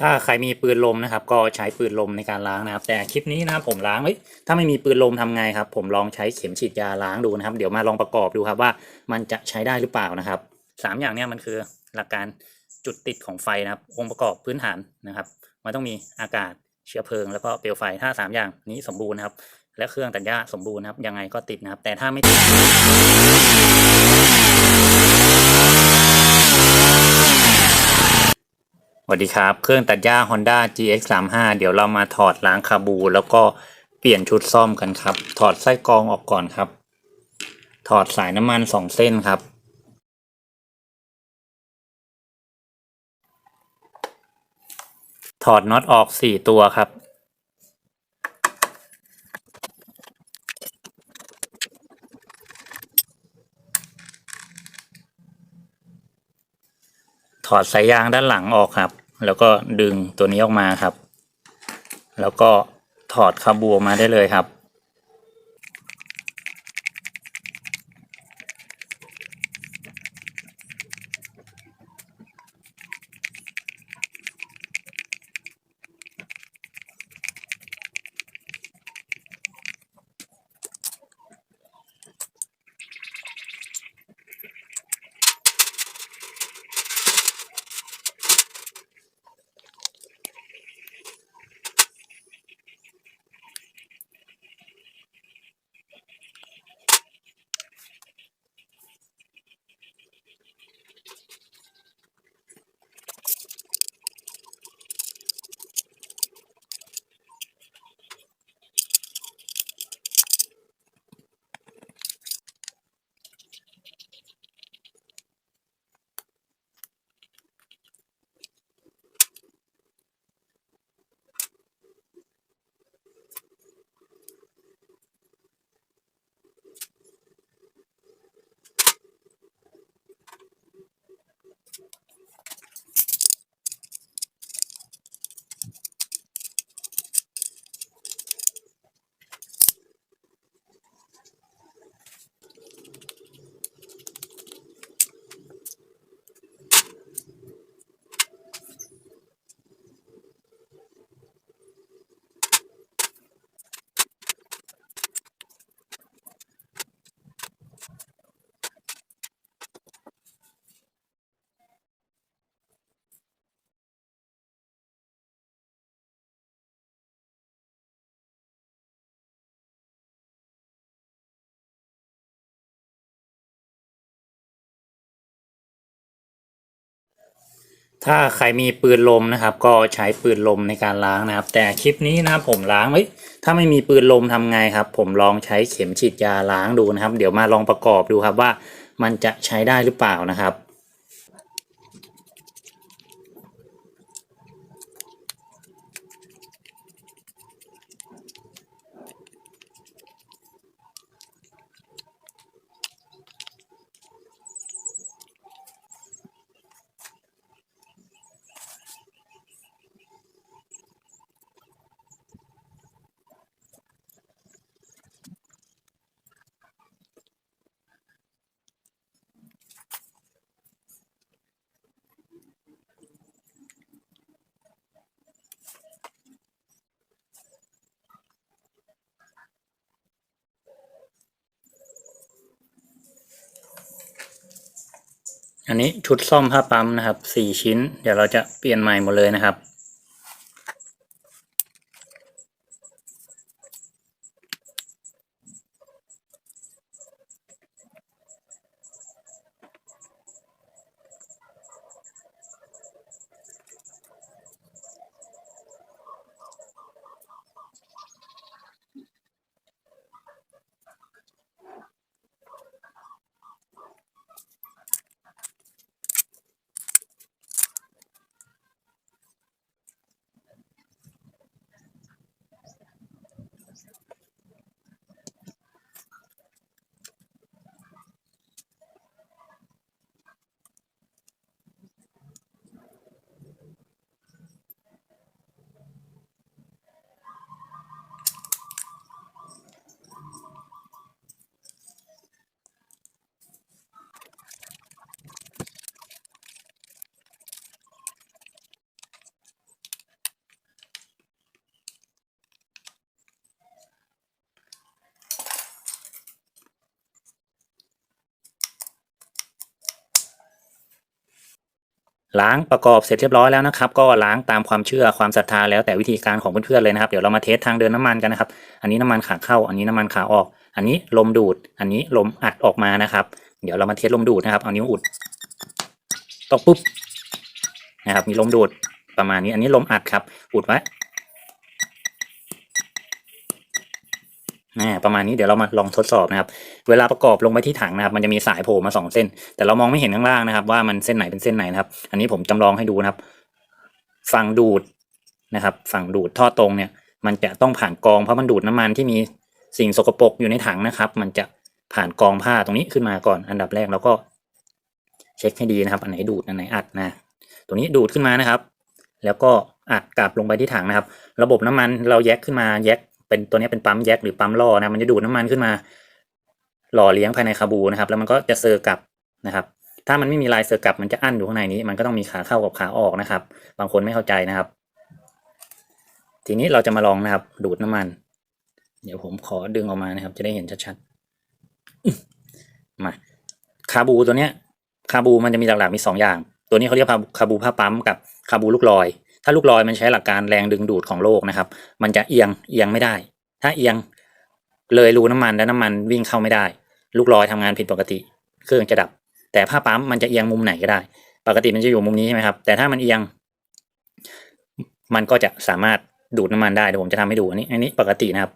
ถ้าใครมีปืนลมนะครับ ก็ใช้ปืนลมในการล้างนะครับ แต่คลิปนี้นะครับผมล้างเอ้ยถ้าไม่มีปืนลมทำไงครับ ผมลองใช้เข็มฉีดยาล้างดูนะครับ เดี๋ยวมาลองประกอบดูครับว่ามันจะใช้ได้หรือเปล่านะครับสามอย่างเนี้ยมันคือหลักการจุดติดของไฟนะครับ องค์ประกอบพื้นฐานนะครับ มันต้องมีอากาศเชื้อเพลิงแล้วก็เปลวไฟถ้าสามอย่างนี้สมบูรณ์นะครับ และเครื่องตัดหญ้าสมบูรณ์นะครับยังไงก็ติดนะครับ แต่ถ้าไม่ติด วัสดีครับ เครื่องตัดหญ้า Honda GX35 เดี๋ยวเรามาถอดล้างคาบู แล้วก็เปลี่ยนชุดซ่อมกันครับ ถอดไส้กรองออกก่อนครับ ถอดสายน้ำมันสองเส้นครับ ถอดน็อตออกสี่ตัวครับ ถอดสายยางด้านหลังออกครับ แล้วก็ดึงตัวนี้ออกมาครับ แล้วก็ถอดคาบูมาได้เลยครับ ถ้าใครมีปืนลมนะครับ ก็ใช้ปืนลมในการล้างนะครับ แต่คลิปนี้นะครับผมล้างไว้ถ้าไม่มีปืนลมทำไงครับ ผมลองใช้เข็มฉีดยาล้างดูนะครับ เดี๋ยวมาลองประกอบดูครับว่ามันจะใช้ได้หรือเปล่านะครับ อันนี้ชุดซ่อมผ้าปั๊มนะครับสี่ชิ้น เดี๋ยวเราจะเปลี่ยนใหม่หมดเลยนะครับ ล้างประกอบเสร็จเรียบร้อยแล้วนะครับ ก็ล้างตามความเชื่อความศรัทธาแล้วแต่วิธีการของเพื่อนๆเลยนะครับ เดี๋ยวเรามาเทสทางเดินน้ำมันกันนะครับ อันนี้น้ำมันขาเข้า อันนี้น้ำมันขาออก อันนี้ลมดูด อันนี้ลมอัดออกมานะครับ เดี๋ยวเรามาเทสลมดูดนะครับ เอานิ้วอุดตกปุ๊บนะครับ มีลมดูดประมาณนี้ อันนี้ลมอัดครับ อุดไว้ นะประมาณนี้เดี๋ยวเรามาลองทดสอบนะครับ เวลาประกอบลงไปที่ถังนะครับ มันจะมีสายโผล่มาสองเส้น แต่เรามองไม่เห็นข้างล่างนะครับ ว่ามันเส้นไหนเป็นเส้นไหนนะครับ อันนี้ผมจำลองให้ดูนะครับ ฝั่งดูดนะครับ ฝั่งดูดท่อตรงเนี่ย มันจะต้องผ่านกองเพราะมันดูดน้ำมันที่มีสิ่งสกปรกอยู่ในถังนะครับ มันจะผ่านกองผ้าตรงนี้ขึ้นมาก่อน อันดับแรกแล้วก็เช็คให้ดีนะครับ อันไหนดูดอันไหนอัดนะ ตัวนี้ดูดขึ้นมานะครับ แล้วก็อัดกลับลงไปที่ถังนะครับ ระบบน้ำมันเราแยกขึ้นมาแยก เป็นตัวนี้เป็นปั๊มแยกหรือปั๊มล่อนะมันจะดูดน้ำมันขึ้นมา หล่อเลี้ยงภายในคาบูนะครับ แล้วมันก็จะเซอร์กลับนะครับ ถ้ามันไม่มีลายเซอร์กลับมันจะอั้นอยู่ข้างในนี้ มันก็ต้องมีขาเข้ากับขาออกนะครับ บางคนไม่เข้าใจนะครับ ทีนี้เราจะมาลองนะครับ ดูดน้ำมัน เดี๋ยวผมขอดึงออกมานะครับ จะได้เห็นชัดๆมาคาบูตัวเนี้ยคาบูมันจะมีหลักๆมีสองอย่าง ตัวนี้เขาเรียกคาบูผ้าปั๊มกับคาบูลูกลอย ถ้าลูกลอยมันใช้หลักการแรงดึงดูดของโลกนะครับ มันจะเอียงเอียงไม่ได้ ถ้าเอียงเลยรูน้ำมันแล้วน้ำมันวิ่งเข้าไม่ได้ ลูกลอยทำงานผิดปกติ เครื่องจะดับ แต่ผ้าปั๊มมันจะเอียงมุมไหนก็ได้ ปกติมันจะอยู่มุมนี้ใช่ไหมครับ แต่ถ้ามันเอียง มันก็จะสามารถดูดน้ำมันได้เดี๋ยวผมจะทำให้ดูอันนี้ อันนี้ปกตินะครับ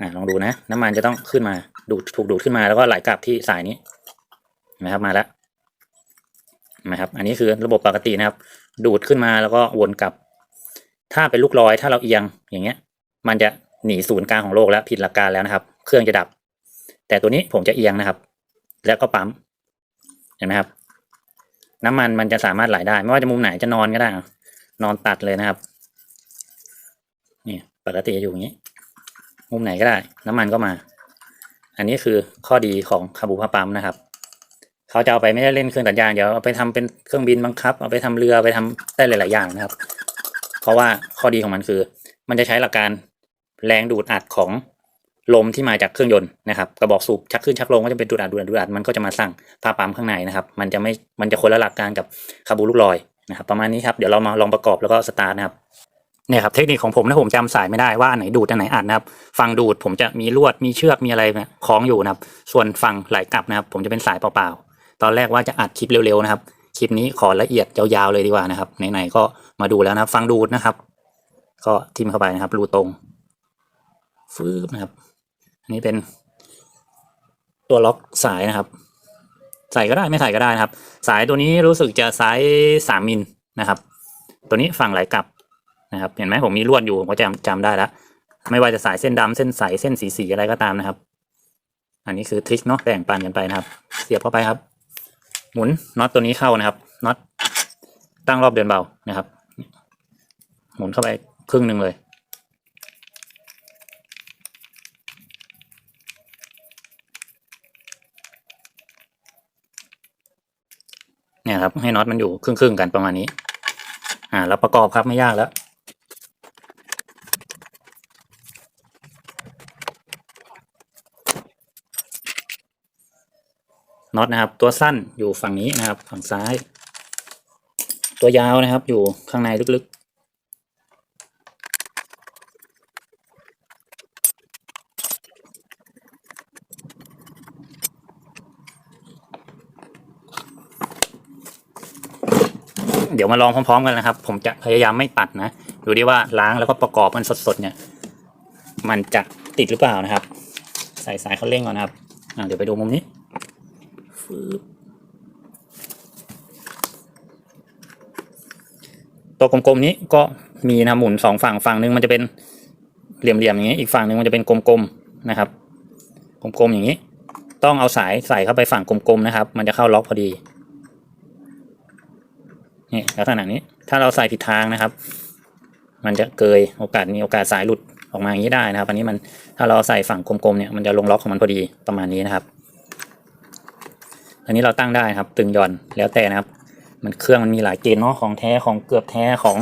อ่าลองดูนะ น้ำมันจะต้องขึ้นมาดูดถูกดูดขึ้นมาแล้วก็ไหลกลับที่สายนี้นะครับมาแล้วนะครับ อันนี้คือระบบปกตินะครับ ดูดขึ้นมาแล้วก็วนกลับ ถ้าเป็นลูกลอยถ้าเราเอียงอย่างเงี้ย มันจะหนีศูนย์กลางของโลกแล้วผิดหลักการแล้วนะครับ เครื่องจะดับ แต่ตัวนี้ผมจะเอียงนะครับ แล้วก็ปั๊มเห็นไหมครับ น้ำมันมันจะสามารถไหลได้ ไม่ว่าจะมุมไหนจะนอนก็ได้ นอนตัดเลยนะครับนี่ปกติจะอยู่อย่างนี้ มุมไหนก็ได้ น้ำมันก็มา อันนี้คือข้อดีของคาบูพาปั๊มนะครับ เขาจะเอาไปไม่ได้เล่นเครื่องตัดยางเดี๋ยวเอาไปทำเป็นเครื่องบินบังคับ เอาไปทำเรือไปทำได้หลาย ๆ อย่างนะครับ เพราะว่าข้อดีของมันคือ มันจะใช้หลักการแรงดูดอัดของลมที่มาจากเครื่องยนต์นะครับกระบอกสูบชักขึ้นชักลงก็จะเป็นดูดอัดดูดอัดดูดอัดมันก็จะมาสั่งผ้าปั๊มข้างในนะครับ มันจะไม่มันจะคนละหลักการกับคาบูลูกลอยนะครับประมาณนี้ครับเดี๋ยวเรามาลองประกอบแล้วก็สตาร์ทนะครับเนี่ยครับเทคนิคของผมนะผมจำสายไม่ได้ว่าอันไหนดูดอันไหนอัดนะครับฝั่งดูดผมจะมีลวดมีเชือกมีอะไรคล้องอยู่นะครับ ส่วนฝั่งไหลกลับนะครับ ผมจะเป็นสายเปล่าๆ ตอนแรกว่าจะอัดคลิปเร็วๆนะครับ คลิปนี้ขอละเอียดยาวๆเลยดีกว่านะครับไหนๆก็มาดูแล้วนะครับ ฟังดูนะครับ ก็ทิมเข้าไปนะครับ รูตรงฟืบนะครับ อันนี้เป็นตัวล็อกสายนะครับ ใส่ก็ได้ไม่ใส่ก็ได้นะครับ สายตัวนี้รู้สึกจะไซส์สามมิลนะครับ ตัวนี้ฝั่งไหลกลับนะครับ เห็นไหมผมมีลวดอยู่ผมก็จำจำได้แล้วไม่ว่าจะสายเส้นดำเส้นใสเส้นสีสีอะไรก็ตามนะครับ อันนี้คือทริคเนาะแบ่งปันกันไปนะครับ เสียบเข้าไปครับ หมุนน็อตตัวนี้เข้านะครับน็อตตั้งรอบเดินเบานะครับ หมุนเข้าไปครึ่งหนึ่งเลยเนี่ยครับให้น็อตมันอยู่ครึ่งๆกันประมาณนี้ อ่า แล้วประกอบครับไม่ยากแล้ว น็อตนะครับ ตัวสั้นอยู่ฝั่งนี้นะครับ ฝั่งซ้าย ตัวยาวนะครับ อยู่ข้างในลึกๆเดี๋ยวมาลองพร้อมๆกันนะครับ ผมจะพยายามไม่ตัดนะ ดูดิว่าล้างแล้วก็ประกอบมันสดๆเนี่ย มันจะติดหรือเปล่านะครับ ใส่สายเขาเร่งก่อนนะครับอ่าเดี๋ยวไปดูมุมนี้ ฟืบตัวกลมๆนี้ก็มีนะหมุนสองฝั่งฝั่งหนึ่งมันจะเป็นเหลี่ยมๆอย่างนี้ อีกฝั่งหนึ่งมันจะเป็นกลมๆนะครับ กลมๆอย่างนี้ ต้องเอาสายใส่เข้าไปฝั่งกลมๆนะครับ มันจะเข้าล็อกพอดีนี่ลักษณะนี้ถ้าเราใส่ผิดทางนะครับ มันจะเกยโอกาสมีโอกาสสายหลุดออกมาอย่างนี้ได้นะครับ อันนี้มันถ้าเราใส่ฝั่งกลมๆเนี่ยมันจะลงล็อกของมันพอดีประมาณนี้นะครับ อันนี้เราตั้งได้ครับ ตึงหย่อนแล้วแต่นะครับ มันเครื่องมันมีหลายเกณฑ์เนาะของแท้ของเกือบแท้ของ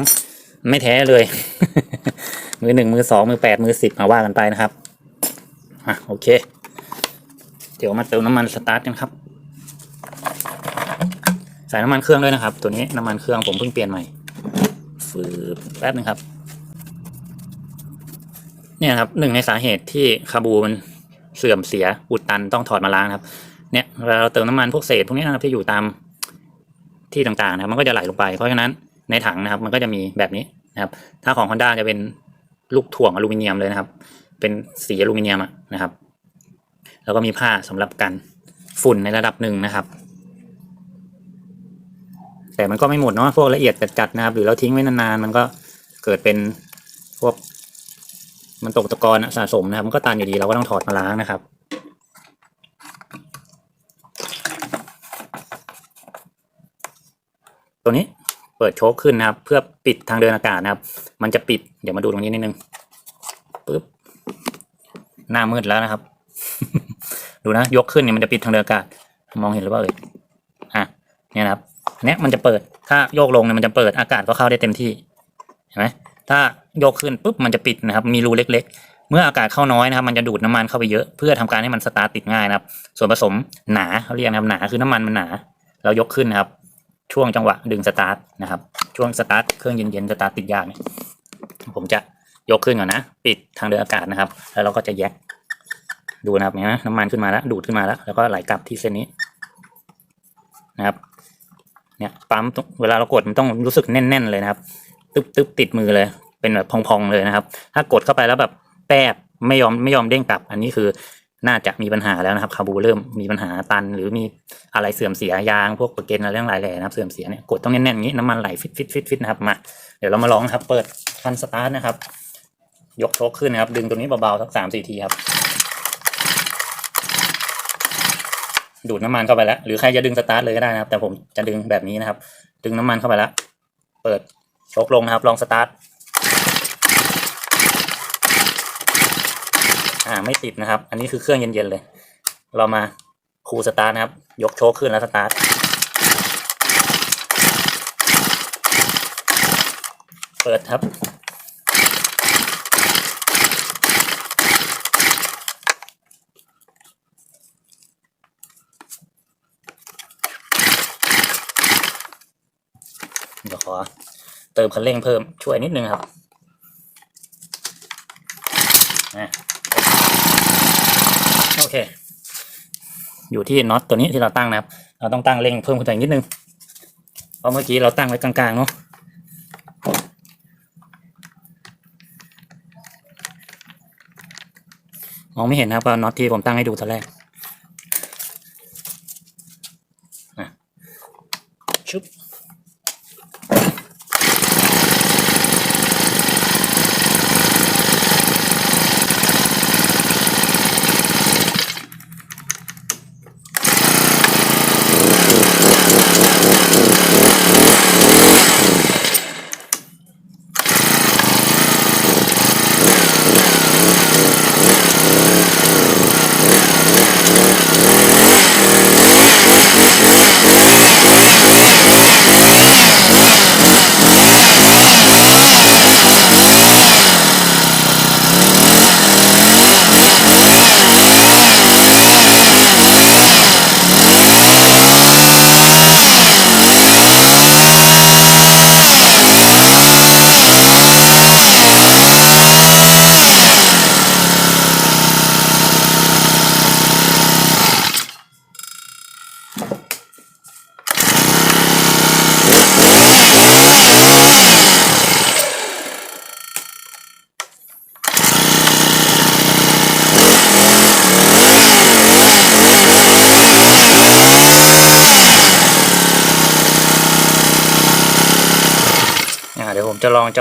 ไม่แท้เลย มือหนึ่งมือสองมือแปดมือสิบมาว่ากันไปนะครับอะโอเค เดี๋ยวมาเติมน้ำมันสตาร์ทกันครับใส่น้ำมันเครื่องด้วยนะครับ ตัวนี้น้ำมันเครื่องผมเพิ่งเปลี่ยนใหม่ฟืบแป๊บนึงครับ เนี่ยครับหนึ่งในสาเหตุที่คาบูมันเสื่อมเสียอุดตันต้องถอดมาล้างครับ เนี่ยเวลาเราเติมน้ำมันพวกเศษพวกนี้นะครับที่อยู่ตามที่ต่างๆนะครับมันก็จะไหลลงไป เพราะฉะนั้นในถังนะครับ มันก็จะมีแบบนี้นะครับ ถ้าของ Honda จะเป็นลูกถ่วงอลูมิเนียมเลยนะครับ เป็นสีอลูมิเนียมนะครับ แล้วก็มีผ้าสำหรับกันฝุ่นในระดับหนึ่งนะครับ แต่มันก็ไม่หมดเนาะพวกละเอียดจัดๆนะครับ หรือเราทิ้งไว้นานๆมันก็เกิดเป็นพวกมันตกตะกอนสะสมนะครับ มันก็ตันอยู่ดีเราก็ต้องถอดมาล้างนะครับ ตัวนี้เปิดโชคขึ้นนะครับ เพื่อปิดทางเดินอากาศนะครับ มันจะปิดเดี๋ยวมาดูตรงนี้นิดนึงปึ๊บหน้ามืดแล้วนะครับ ดูนะยกขึ้นเนี่ยมันจะปิดทางเดินอากาศ มองเห็นหรือเปล่าเอ่ยอะเนี่ยนะครับเนี้ยมันจะเปิดถ้าโยกลงเนี่ยมันจะเปิดอากาศก็เข้าได้เต็มที่เห็นไหมถ้าโยกขึ้นปุ๊บมันจะปิดนะครับ มีรูเล็ก ๆ เมื่ออากาศเข้าน้อยนะครับ มันจะดูดน้ำมันเข้าไปเยอะเพื่อทำการให้มันสตาร์ติดง่ายนะครับ ส่วนผสมหนาเขาเรียกนะครับหนาคือน้ำมันมันหนา เรายกขึ้นนะครับ ช่วงจังหวะดึงสตาร์ทนะครับ ช่วงสตาร์ทเครื่องเย็นๆสตาร์ทติดยากเนี่ยผมจะยกขึ้นก่อนนะ ปิดทางเดินอากาศนะครับ แล้วเราก็จะแยกดูนะครับเนี่ยนะน้ำมันขึ้นมาแล้วดูดขึ้นมาแล้ว แล้วก็ไหลกลับที่เส้นนี้นะครับ เนี่ยปั๊มตรงเวลาเรากดมันต้องรู้สึกแน่น ๆ เลยนะครับ ตึ๊บตึ๊บติดมือเลย เป็นแบบพองๆเลยนะครับ ถ้ากดเข้าไปแล้วแบบแป๊บไม่ยอมไม่ยอมเด้งกลับ อันนี้คือ น่าจะมีปัญหาแล้วนะครับคาบูเริ่มมีปัญหาตัน หรือมีอะไรเสื่อมเสียยางพวกเปอร์เกนอะไรเรื่องหลายแหล่นะครับเสื่อมเสียเนี่ยกดต้องแน่นๆอย่างนี้น้ำมันไหลฟิตฟิตฟิตฟิตนะครับมาเดี๋ยวเรามาลองนะครับเปิดคันสตาร์ทนะครับ ยกโชคขึ้นนะครับ ดึงตัวนี้เบาๆสักสามสี่ทีครับดูดน้ำมันเข้าไปแล้ว หรือใครจะดึงสตาร์ทเลยก็ได้นะครับ แต่ผมจะดึงแบบนี้นะครับ ดึงน้ำมันเข้าไปแล้ว เปิดโชคลงนะครับ ลองสตาร์ท อ่าไม่ติดนะครับ อันนี้คือเครื่องเย็นๆเลย เรามาคูสตาร์ทนะครับ ยกโชคขึ้นแล้วสตาร์ทเปิดครับ เดี๋ยวขอเติมคันเร่งเพิ่มช่วยนิดนึงครับนะ เค อยู่ที่น็อตตัวนี้ที่เราตั้งนะครับ เราต้องตั้งเร่งเพิ่มขึ้นไปนิดนึง เพราะเมื่อกี้เราตั้งไว้กลางๆเนาะมองไม่เห็นนะครับว่าน็อตที่ผมตั้งให้ดูตอนแรก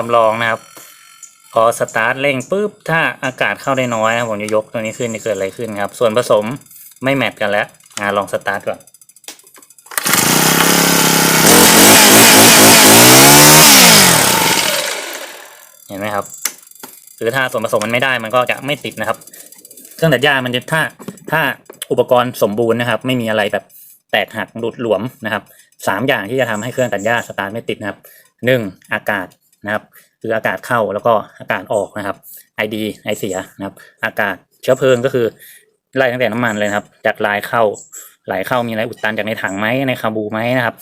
จะลองจำลองนะครับ พอสตาร์ทเร่งปุ๊บถ้าอากาศเข้าได้น้อยนะผมจะยกตัวนี้ขึ้นจะเกิดอะไรขึ้นครับ ส่วนผสมไม่แมทกันแล้วอ่าลองสตาร์ทก่อนเห็นไหมครับคือถ้าส่วนผสมมันไม่ได้มันก็จะไม่ติดนะครับ เครื่องตัดหญ้ามันจะถ้าถ้าอุปกรณ์สมบูรณ์นะครับ ไม่มีอะไรแบบแตกหักหลุดหลวมนะครับสามอย่างที่จะทำให้เครื่องตัดหญ้าสตาร์ทไม่ติดนะครับหนึ่งอากาศ นะครับคืออากาศเข้าแล้วก็อากาศออกนะครับไอดีไอเสียนะครับ อากาศเชื้อเพลิงก็คือไล่ตั้งแต่น้ำมันเลยนะครับจากลายเข้าไหลเข้ามีอะไรอุดตันจากในถังไหมในคาบูไหมนะครับ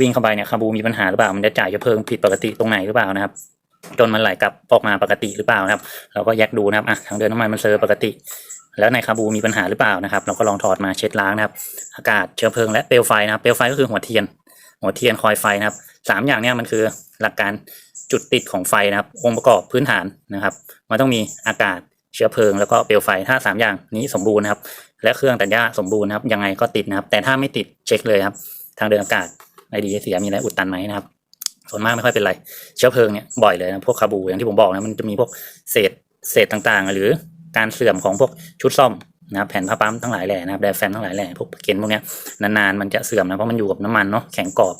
วิ่งเข้าไปเนี่ยคาบูมีปัญหาหรือเปล่ามันจะจ่ายเชื้อเพลิงผิดปกติตรงไหนหรือเปล่านะครับจนมันไหลกลับออกมาปกติหรือเปล่านะครับ เราก็แยกดูนะครับอะทางเดินน้ำมันมันเซอร์ปกติ แล้วในคาบูมีปัญหาหรือเปล่านะครับ เราก็ลองถอดมาเช็ดล้างนะครับ อากาศเชื้อเพลิงและเปลวไฟนะครับเปลวไฟก็คือหัวเทียน หัวเทียนคอยไฟนะครับสามอย่างเนี้ยมันคือหลักการ จุดติดของไฟนะครับองค์ประกอบพื้นฐานนะครับ มันต้องมีอากาศเชื้อเพลิงแล้วก็เปลวไฟถ้าสามอย่างนี้สมบูรณ์นะครับ และเครื่องตัดหญ้าสมบูรณ์นะครับ ยังไงก็ติดนะครับ แต่ถ้าไม่ติดเช็คเลยครับ ทางเดินอากาศไอดีเสียมีอะไรอุดตันไหมนะครับ ส่วนมากไม่ค่อยเป็นไร เชื้อเพลิงเนี่ยบ่อยเลยนะพวกคาบูอย่างที่ผมบอกนะมันจะมีพวกเศษเศษต่างๆ หรือการเสื่อมของพวกชุดซ่อมนะครับแผ่นผ้าปั๊มทั้งหลายแหล่นะครับไดแฟมทั้งหลายแหล่พวกเกนพวกเนี้ยนานๆมันจะเสื่อมนะเพราะมันอยู่กับน้ำมันเนาะแข็งกรอบ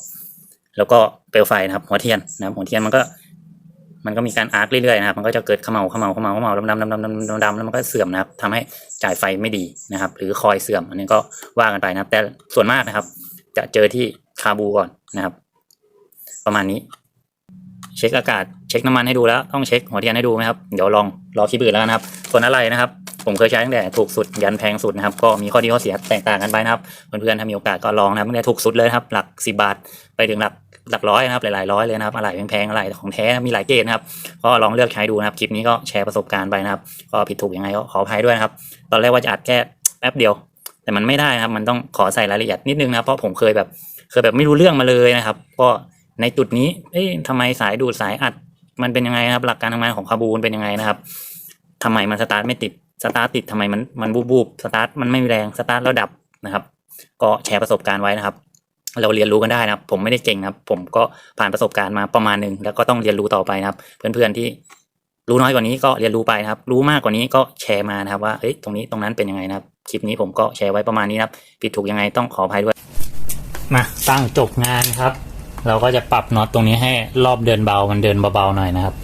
แล้วก็เปลวไฟนะครับหัวเทียนนะครับหัวเทียนมันก็ มันก็มีการอาร์คเรื่อยๆนะครับ มันก็จะเกิดเขมเาเขมเาเขมเาเขมเาดำดำดำดำดำดำดำแล้วมันก็เสื่อมนะครับทำให้จ่ายไฟไม่ดีนะครับ หรือคอยเสื่อมอันนี้ก็ว่ากันไปนะครับ แต่ส่วนมากนะครับ จะเจอที่คาบูก่อนนะครับ ประมาณนี้ เช็คอากาศ เช็คน้ำมันให้ดูแล้ว ต้องเช็คหัวเทียนให้ดูไหมครับเดี๋ยวลองรอคลิปอื่นแล้วกันะครับส่วนอะไรนะครับผมเคยใช้ตั้งแต่ถูกสุดยันแพงสุดนะครับก็มีข้อดีข้อเสียแตกต่างกันไปนะครับเพื่อนๆถ้ามีโอกาสก็ลองนะครับตั้งแต่ถูกสุดเลยครับ หลักสิบาทไปถึงหลัก หลักร้อยนะครับหลายๆร้อยเลยนะครับอะไรแพงๆอะไรของแท้มีหลายเกรดนะครับก็ลองเลือกใช้ดูนะครับคลิปนี้ก็แชร์ประสบการณ์ไปนะครับ ก็ผิดถูกยังไงก็ขออภัยด้วยนะครับ ตอนแรกว่าจะอัดแค่แป๊บเดียว แต่มันไม่ได้นะครับ มันต้องขอใส่รายละเอียดนิดนึงนะครับเพราะผมเคยแบบเคยแบบไม่รู้เรื่องมาเลยนะครับ ก็ในจุดนี้เอ๊ะทำไมสายดูดสายอัดมันเป็นยังไงนะครับ หลักการทำงานของคาบูนเป็นยังไงนะครับทำไมมันสตาร์ทไม่ติดสตาร์ทติดทำไมมันมันบูบบูบสตาร์ทมันไม่มีแรงสตาร์ทแล้วดับนะครับ ก็แชร์ประสบการณ์ไว้นะครับ เราเรียนรู้กันได้นะครับ ผมไม่ได้เก่งนะครับ ผมก็ผ่านประสบการณ์มาประมาณหนึ่งแล้วก็ต้องเรียนรู้ต่อไปนะครับ เพื่อนๆที่รู้น้อยกว่านี้ก็เรียนรู้ไปนะครับ รู้มากกว่านี้ก็แชร์มานะครับ ว่าเอ้ยตรงนี้ตรงนั้นเป็นยังไงนะครับ คลิปนี้ผมก็แชร์ไว้ประมาณนี้นะครับ ผิดถูกยังไงต้องขออภัยด้วย มาตั้งจบงานครับ เราก็จะปรับน็อตตรงนี้ให้รอบเดินเบา มันเดินเบาๆหน่อยนะครับ